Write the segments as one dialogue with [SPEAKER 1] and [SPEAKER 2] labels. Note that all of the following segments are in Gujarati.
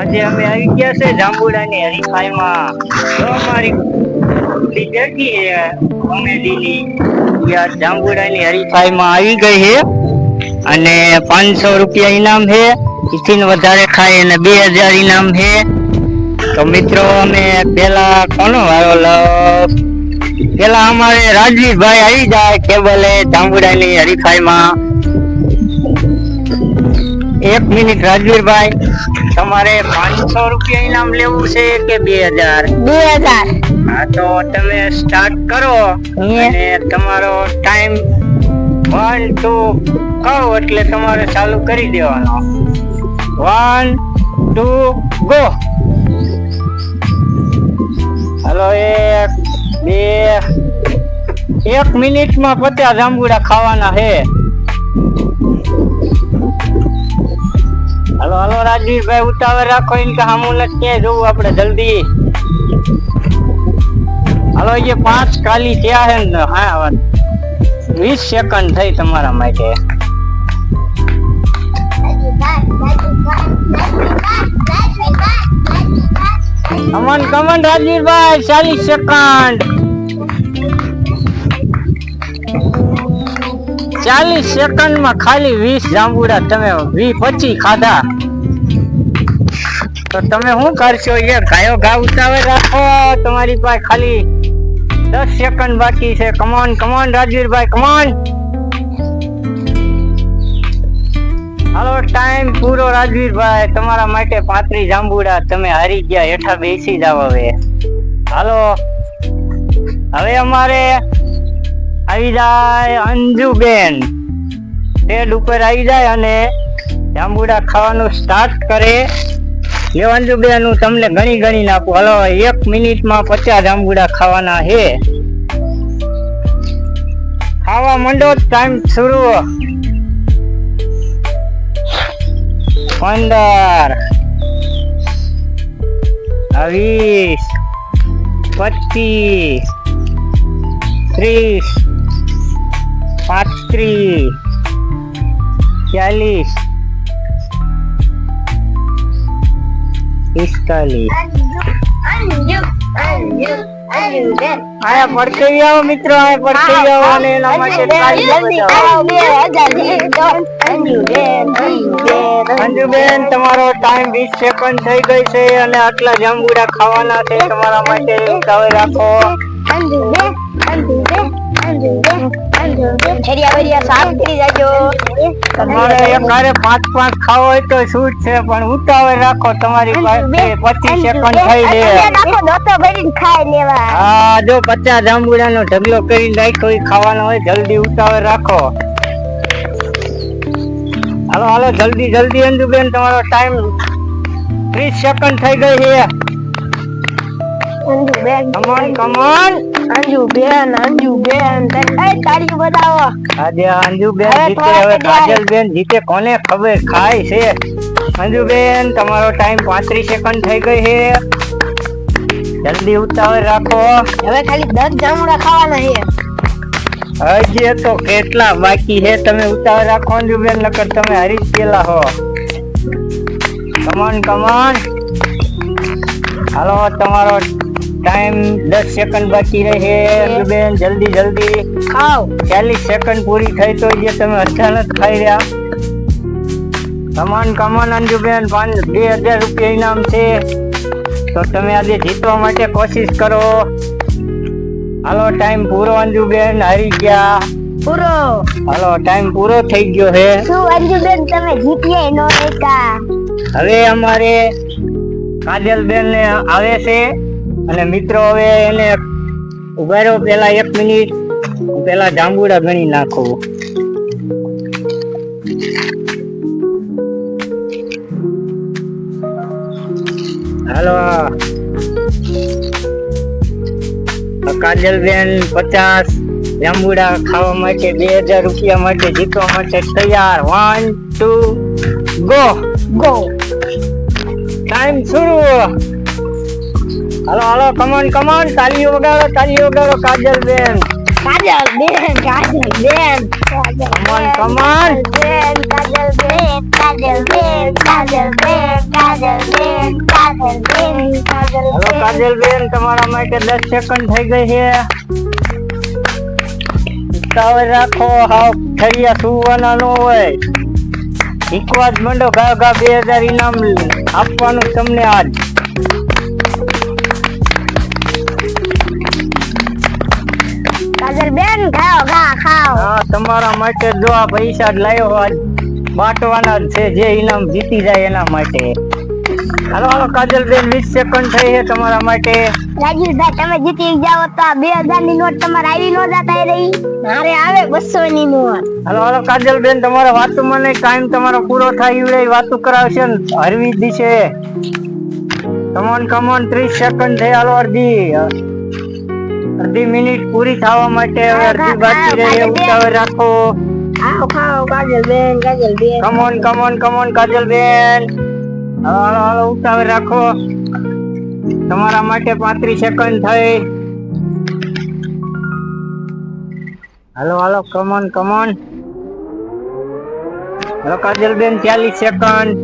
[SPEAKER 1] આજે અમે આવી ગયા છે જાંબુડાની હરીફાઈમાં. તો અમારી છે કોમેડીની જાંબુડાની હરીફાઈમાં આવી ગઈ છે. અને પાંચસો રૂપિયા ઇનામ છે એથી વધારે ખાય અને બે હજાર ઇનામ છે. તો મિત્રો, અમે પેલા કોનો વારો લો પેલા અમારે રાજવીભાઈ આવી જાય કેબલે જાંબુડાની હરીફાઈમાં. એક મિનિટ રાજવીરભાઈ તમારે પાંચસો રૂપિયા ઇનામ લેવું છે કે બે હજાર?
[SPEAKER 2] બે હજાર.
[SPEAKER 1] હા તો તમે સ્ટાર્ટ કરો અને તમારો ટાઈમ વન ટુ કહો એટલે તમારે ચાલુ કરી દેવાનો. વન ટુ ગો હલો એક બે એક મિનિટમાં પચાસ જાંબુડા ખાવાના છે. હલો હલો રાજવીરભાઈ, ઉતાવળ રાખો, એમ કે હામું નથી ક્યાંય જવું આપણે જલ્દી. હલો જે પાંચ કાલી થયા છે ને, હા વીસ સેકન્ડ થઈ તમારા માટે. કમન કમન રાજવીરભાઈ, ચાલીસ સેકન્ડ ચાલીસ સેકન્ડમાં ખાલી વીસ જાંબુડા તમે વી પચી ખાધા. તો તમે શું કરશો એ ગાયો ગા ઉતાવે રાખો. તમારી પાસે ખાલી દસ સેકન્ડ બાકી છે. Come on come on Rajvirbhai come on hello time પૂરો રાજવીરભાઈ. તમારા માટે પાંત્રી જાંબુડા. તમે હારી ગયા, હેઠા બેસી જાવ હવે. હાલો હવે અમારે આવી જાય અંજુબેન. સ્ટેડ ઉપર આવી જાય અને જાંબુડા ખાવાનું સ્ટાર્ટ કરે. લ્યો અંજુબેન હું તમને ગણી ગણી નાખું હલો, એક મિનિટમાં પચાસ જાંબુડા ખાવાના છે. ખાવા મંડો ટાઈમ શરૂ. પંદર વીસ, પચીસ, ત્રીસ, પાંત્રીસ, ચાલીસ પિસ્તાલીસ. આયા પડતી આવો મિત્રો આયા પડતી આવો અને એના માટે અંજુબેન તમારો ટાઈમ વીસ સેકન્ડ થઈ ગઈ છે અને આટલા જાંબુડા ખાવાના છે તમારા માટે ઉતાવળ જાજો. તમારે એકારે પાંચ પાંચ ખાવો હોય તો શું છે? પણ ઉતાવળ રાખો તમારી પાસે પચીસ સેકન્ડ થઈ લે હા જો પચાસ જાંબુડા નો ઢગલો કરી નાખ્યો એ ખાવાનો હોય જલ્દી ઉતાવળ રાખો. હાલો હાલો જલ્દી જલ્દી અંજુબેન તમારો ટાઈમ ત્રીસ સેકન્ડ થઈ ગઈ છે. કમોન કમોન
[SPEAKER 2] અંજુબેન અંજુબેન તાળી બતાવો
[SPEAKER 1] આજે અંજુબેન
[SPEAKER 2] હવે
[SPEAKER 1] જીતે હવે
[SPEAKER 2] કાજલ જાય.
[SPEAKER 1] જીતે કોને ખબર? ખાય છે. અંજુબેન તમારો ટાઈમ પાંત્રીસ સેકન્ડ થઈ ગઈ છે. જલ્દી ઉતાવળ રાખો.
[SPEAKER 2] હવે ખાલી 10 જામુડા ખાવાના છે.
[SPEAKER 1] હજી તો કેટલા બાકી છે તમે ઉતાવળ રાખો અંજુબેન નકર તમે હરી ગયેલા હો. કમોન કમોન હાલો તમારો ટાઈમ દસ સેકન્ડ બાકી રહે. બેન જલ્દી જલ્દી.
[SPEAKER 2] ખાવ
[SPEAKER 1] ચાલીસ સેકન્ડ પૂરી થઈ તો જે તમે અચાનક ખાઈ રહ્યા. કમાન કમાન અંજુબેન પાંચ બે હજાર રૂપિયા ઇનામ છે. તો તમે આજે જીતવા માટે કોશિશ કરો. હાલો ટાઈમ પૂરો અંજુબેન હારી ગયા.
[SPEAKER 2] પૂરો.
[SPEAKER 1] હાલો ટાઈમ પૂરો થઈ ગયો છે.
[SPEAKER 2] શું અંજુબેન તમે જીતીએ નો એકા
[SPEAKER 1] હવે અમારે કાજલબેન ને આવે છે. અને મિત્રો, હવે એને ઊભા રહો. પેલા એક મિનિટ. પેલા જાંબુડા ગણી નાખું. હાલો. કાજલબેન પચાસ જાંબુડા ખાવા માટે બે હજાર રૂપિયા માટે જીતવા માટે તૈયાર. One two go
[SPEAKER 2] go
[SPEAKER 1] time શરૂ હાલો હાલો કમોન કમોન તાલીઓ વગાડો તાલીઓ વગાડો કાજલ બેન
[SPEAKER 2] કાજલ બેન કાજલ બેન
[SPEAKER 1] Come on, come on.
[SPEAKER 2] બેન કાજલ બેન કાજલ બેન કાજલ બેન કાજલ બેન કાજલ બેન કાજલ
[SPEAKER 1] હલો કાજલબેન તમારા માટે દસ સેકન્ડ થઈ ગઈ છે ઉતાવળ રાખો હાવ ઠરિયા સુવાના ન હોય શીખવા જ મંડો ગા ગા બે હજાર ઇનામ આપવાનું તમને આજ
[SPEAKER 2] કાજલ બેન ખાઓ ખા ખાઓ.
[SPEAKER 1] હા તમારા માટે જો આ પૈસા જ લાવ્યો આજ બાટવાના છે જે ઇનામ જીતી જાય એના માટે. હાલો હાલો કાજલબેન વીસ સેકન્ડ થઈ છે તમારા માટે.
[SPEAKER 2] રાજીવભાઈ તમે જીતી જાઓ તો આ બે હજારની નોટ તમારે આવી નો જતા રહી. મારે આવે બસો ની નોટ.
[SPEAKER 1] હાલો હાલો કાજલબેન તમારા વાતો મને ટાઈમ તમારો પૂરો થાય એવડે વાતો કરાવશે ને હરવી દીશે કમોન કમોન ત્રીસ સેકન્ડ થઈ હાલો અડધી. અડધી મિનિટ પૂરી થવા માટે હવે અડધી બાકી રહે ઉતાવળ રાખો.
[SPEAKER 2] ખાઓ ખાઓ કાજલ બેન કાજલ બેન.
[SPEAKER 1] Come on come on come on Kajalben હાલો હાલો હાલો ઉતાવળ રાખો. તમારા માટે પાંત્રીસ સેકન્ડ થઈ. હાલો હાલો કમોન કમોન હાલો કાજલબેન ચાલીસ સેકન્ડ.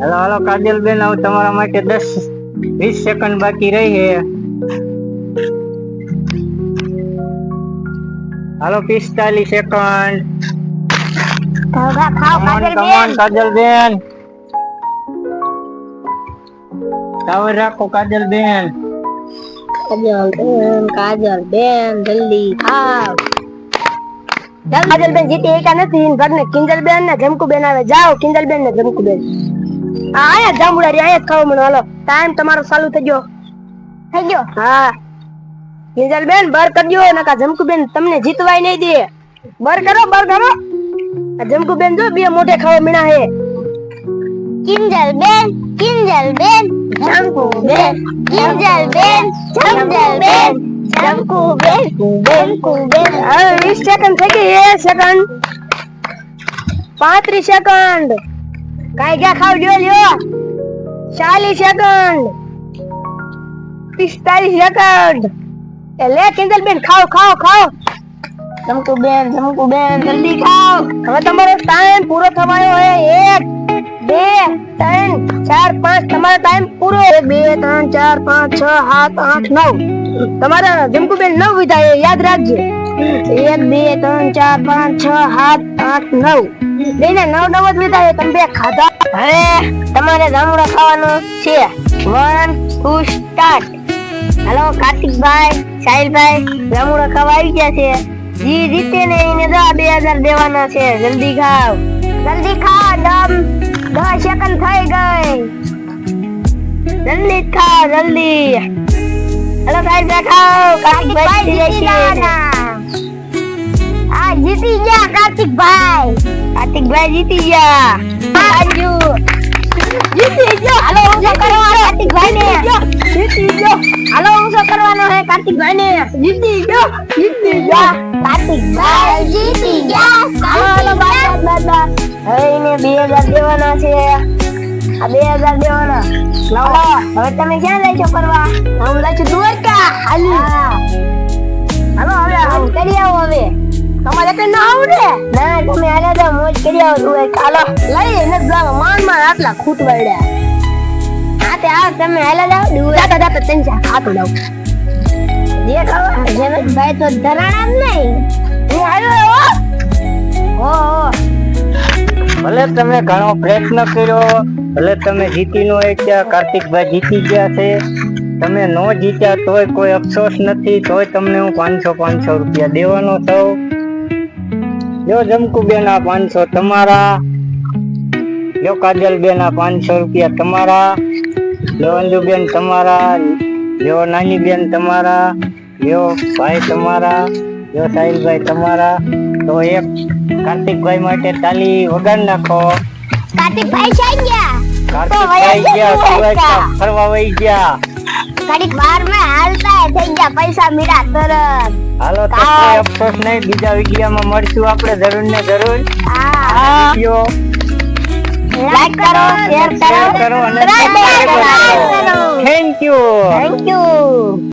[SPEAKER 1] હાલો હાલો કાજલબેન હવે તમારા માટે દસ વીસ સેકન્ડ બાકી રહી છે. હાલો પિસ્તાલીસ સેકન્ડ
[SPEAKER 2] કાજલ બેન.
[SPEAKER 1] કાજલબેન ટાવર રાખો કાજલબેન
[SPEAKER 2] કાજલ બેન કાજલ બેન જલ્દી ખાવ કાજલ બેન જીતી એકા નથી. ઘર ને કિંજલ બેન ને જમકુ બેન આવે. જાઓ કિંજલ બેન ને જમકુ બેન આયા જાંબુડા આયા જ ખાવા મને હાલો ટાઈમ તમારો ચાલુ થઈ ગયો. થઈ ગયો? હા. નિજલ બેન બર કરજો નકા જમકુ બેન તમને જીતવાય નહીં દે. બર કરો બર કરો. આ જમકુ બેન જો બે મોઢે ખાવા મીણા હે. કિંજલ બેન કિંજલ બેન જમકુ બેન કિંજલ બેન જમજલ બેન જમકુ બેન જમકુ બેન હવે 20 સેકન્ડ થઈ ગઈ એ સેકન્ડ 35 સેકન્ડ કાઈ ગયા ખાવ જો લ્યો. 40 સેકન્ડ. 45 સેકન્ડ. એ લે કિંજલ બેન ખાઓ ખાઓ ખાઓ ધમકુ બેન ધમકુ બેન જલ્દી ખાઓ હવે તમારો ટાઈમ પૂરો થવાનો હે. એક, બે, ત્રણ, ચાર, પાંચ. તમારો ટાઈમ પૂરો બે, ત્રણ, ચાર, પાંચ, છ, સાત, આઠ, નવ. તમારા ધમકુ બેન નવ વિધા યાદ રાખજો. એક બે ત્રણ ચાર પાંચ છ સાત આઠ નવ. બે નવ નવ જ છે તમે બે ખાધા? હવે તમારે જામુડા ખાવાનું છે. One two start. હેલો કાર્તિકભાઈ સાહિલભાઈ જામુડા ખાવા આવી ગયા છે. જી જીતે ને એને દસ બે હજાર દેવાના છે. જલ્દી ખાવ. જલ્દી ખા દમ. દસ સેકન્ડ થઈ ગઈ. જલ્દી ખા જલ્દી. હેલો સાહેબ ખાઓ. કાર્તિકભાઈ જીતી જીતી ગયા કાર્તિકભાઈ. કાર્તિકભાઈ જીતી ગયા આજુ જીતી ગયો હાલો, ઊંચો કરવાનો કાર્તિકભાઈ ને જીતી ગયો હાલો, ઊંચો કરવાનો હે કાર્તિકભાઈ ને જીતી ગયો જીતી ગયા કાર્તિકભાઈ જીતી ગયા હાલો, બાદ બાદ હવે એને બે હજાર દેવાના છે. આ બે હજાર દેવાના. લાવો, હવે તમે ક્યાં જઈશો કરવા હું જઈશું દ્વારકા. હાલી હાલો. તમે
[SPEAKER 1] ભલે તમે ઘણો પ્રયત્ન કર્યો, ભલે તમે જીતી નો કાર્તિકભાઈ જીતી ગયા છે. તમે નો જીત્યા તોય કોઈ અફસોસ નથી, તોય તમને હું પાંચસો પાંચસો રૂપિયા દેવાનો છું જો જમકુબેન આ પાંચસો તમારા જો કાજલબેન આ પાંચસો રૂપિયા તમારા જો અંજુબેન તમારા જો નાની બેન તમારા જો ભાઈ તમારા જો સાહિલભાઈ તમારા તો એક કાર્તિકભાઈ માટે તાલી વગાડ નાખો.
[SPEAKER 2] કાર્તિકભાઈ છે ગયા
[SPEAKER 1] કાર્તિકભાઈ ગયા ફરવા વઈ ગયા.
[SPEAKER 2] ઘડીક વારમાં હાલતા થઈ ગયા પૈસા મીરા તરત.
[SPEAKER 1] હાલો તો કોઈ અફસોસ નહીં બીજા વિડીયોમાં મળશું આપણે જરૂર. ને જરૂર વીડિયો
[SPEAKER 2] લાઈક કરો શેર કરો.
[SPEAKER 1] કરો અને
[SPEAKER 2] સબસ્ક્રાઇબ
[SPEAKER 1] કરો. Thank you
[SPEAKER 2] thank you